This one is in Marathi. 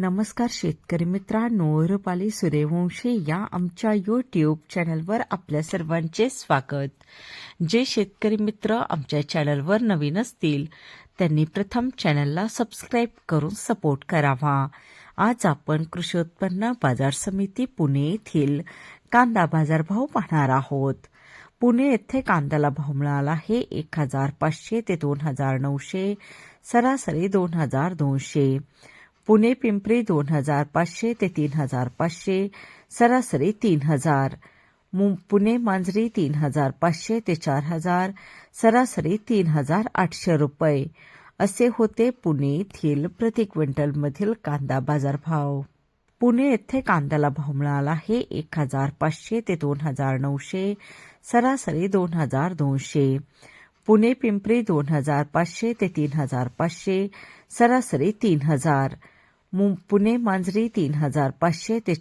नमस्कार शेतकरी मित्रांनो रुपाली सूर्यवंशी या आमच्या यूट्यूब चॅनलवर आपल्या सर्वांचे स्वागत. जे शेतकरी मित्र आमच्या चॅनलवर नवीन असतील त्यांनी प्रथम चॅनलला सबस्क्राईब करून सपोर्ट करावा. आज आपण कृषी उत्पन्न बाजार समिती पुणे येथील कांदा बाजारभाव पाहणार आहोत. पुणे येथे कांद्याला भाव मिळाला आहे एक हजार पाचशे ते दोन हजार नऊशे सरासरी दोन हजार दोनशे. पुणे पिंपरी दोन हजार पाचशे ते तीन हजार पाचशे सरासरी तीन हजार. मु- पुणे मांजरी तीन हजार पाचशे ते चार हजार सरासरी तीन हजार आठशे रुपये. असे होते पुणे येथील प्रति क्विंटलमधील कांदा बाजारभाव. पुणे येथे कांद्याला भाव मिळाला आहे एक हजार पाचशे ते दोन हजार नऊशे सरासरी दोन हजार दोनशे. पुणे पिंपरी दोन हजार पाचशे ते तीन हजार पाचशे सरासरी तीन हजार. पुणे मांजरी तीन हजार पाचशे ते